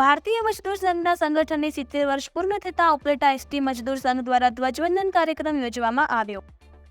ભારતીય મજદૂર સંઘના સંગઠનની સિત્તેર વર્ષ પૂર્ણ થતા ઉપલેટા એસટી મજદૂર સંઘ દ્વારા ધ્વજવંદન કાર્યક્રમ યોજવામાં આવ્યો.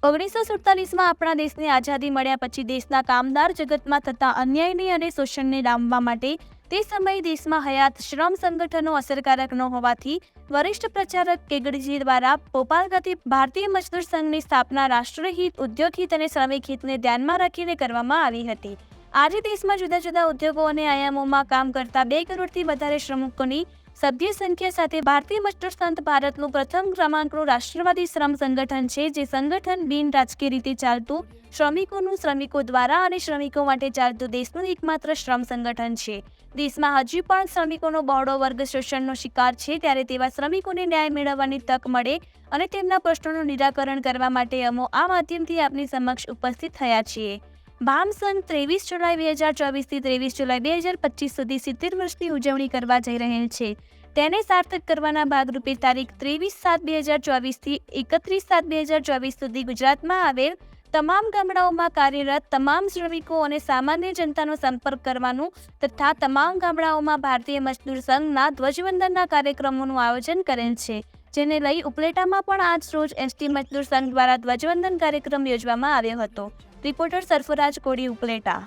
ઓગણીસો સુડતાલીસમાં આપણા દેશને આઝાદી મળ્યા પછી દેશના કામદાર જગતમાં થતા અન્યાયને અને શોષણને ડામવા માટે તે સમયે દેશમાં હયાત શ્રમ સંગઠનો અસરકારક ન હોવાથી વરિષ્ઠ પ્રચારક કેગડીજી દ્વારા ભોપાલ ખાતે ભારતીય મજદૂર સંઘની સ્થાપના રાષ્ટ્રહિત ઉદ્યોગ હિત અને શ્રમિક હિતને ધ્યાનમાં રાખીને કરવામાં આવી હતી. આજે દેશમાં જુદા જુદા ઉદ્યોગો અને આયામોમાં કામ કરતા બે કરોડથી વધારે શ્રમિકોની સભ્ય સંખ્યા સાથે ભારતીય મજદૂર સંઘ ભારતનું પ્રથમ ક્રમાંકનું રાષ્ટ્રવાદી શ્રમ સંગઠન છે, જે સંગઠન બિન રાજકીય રીતે ચાલતું શ્રમિકોનું શ્રમિકો દ્વારા અને શ્રમિકો માટે ચાલતું દેશનું એકમાત્ર શ્રમ સંગઠન છે. દેશમાં હજી પણ શ્રમિકોનો બહોળો વર્ગ શોષણનો શિકાર છે, ત્યારે તેવા શ્રમિકોને ન્યાય મેળવવાની તક મળે અને તેમના પ્રશ્નોનું નિરાકરણ કરવા માટે અમો આ માધ્યમથી આપની સમક્ષ ઉપસ્થિત થયા છીએ. ભામ સંઘ ત્રેવીસ જુલાઈ બે હજાર ચોવીસથી ત્રેવીસ જુલાઈ બે હજાર પચીસ સુધી સિત્તેર વર્ષની ઉજવણી કરવા જઈ રહેલ છે. તેને સાર્થક કરવાના ભાગરૂપે તારીખ ત્રેવીસ સાત બે હજાર ચોવીસથી એકત્રીસ સાત બે હજાર ચોવીસ સુધી ગુજરાતમાં આવેલ તમામ ગામડાઓમાં કાર્યરત તમામ શ્રમિકો અને સામાન્ય જનતાનો સંપર્ક કરવાનું તથા તમામ ગામડાઓમાં ભારતીય મજદૂર સંઘના ધ્વજવંદનના કાર્યક્રમોનું આયોજન કરેલ છે. જેને લઈ ઉપલેટામાં પણ આજ રોજ એસટી મજદૂર સંઘ દ્વારા ધ્વજવંદન કાર્યક્રમ યોજવામાં આવ્યો હતો. રિપોર્ટર સરફરાજ કોડી ઉપલેટા.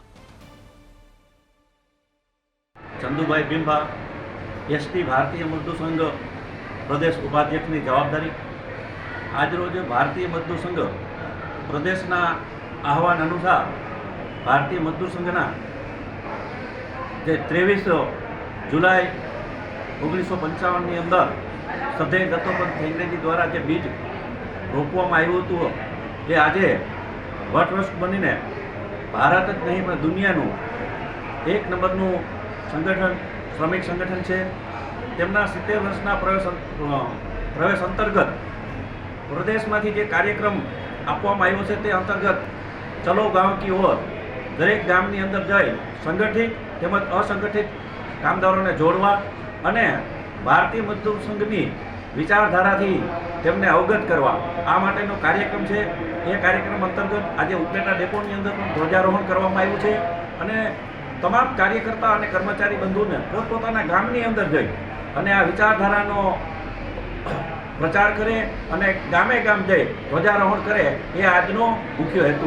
ચંદુભાઈ ભીમભા એસટી ભારતીય મજદૂર સંઘ પ્રદેશ ઉપાધ્યક્ષની જવાબદારી. આજરોજ ભારતીય મજદૂર સંઘ પ્રદેશના આહવાન અનુસાર ભારતીય મજદૂર સંઘના જે ત્રેવીસ જુલાઈ ઓગણીસો પંચાવનની અંદર સધે ગતોપદ થેંગરેજી દ્વારા જે બીજ રોપવામાં આવ્યું હતું એ આજે વટવૃક્ષ બનીને ભારત જ નહીં, પણ દુનિયાનું એક નંબરનું સંગઠન, શ્રમિક સંગઠન છે. તેમના સિત્તેર વર્ષના પ્રવેશ પ્રવેશ અંતર્ગત પ્રદેશમાંથી જે કાર્યક્રમ આપવામાં આવ્યો છે, તે અંતર્ગત ચલો ગાંવ કી ઓર દરેક ગામની અંદર જઈ સંગઠિત તેમજ અસંગઠિત કામદારોને જોડવા અને ભારતીય મજદૂર સંઘની વિચારધારાથી તેમને અવગત કરવા. આ માટેનો કાર્યક્રમ છે. એ કાર્યક્રમ અંતર્ગત આજે ઉપલેટા ડેપોની અંદર પણ ધ્વજારોહણ કરવામાં આવ્યું છે અને તમામ કાર્યકર્તા અને કર્મચારી બંધુને પોતપોતાના ગામની અંદર જઈ અને આ વિચારધારાનો પ્રચાર કરે અને ગામે ગામ જઈ ધ્વજારોહણ કરે એ આજનો મુખ્ય હેતુ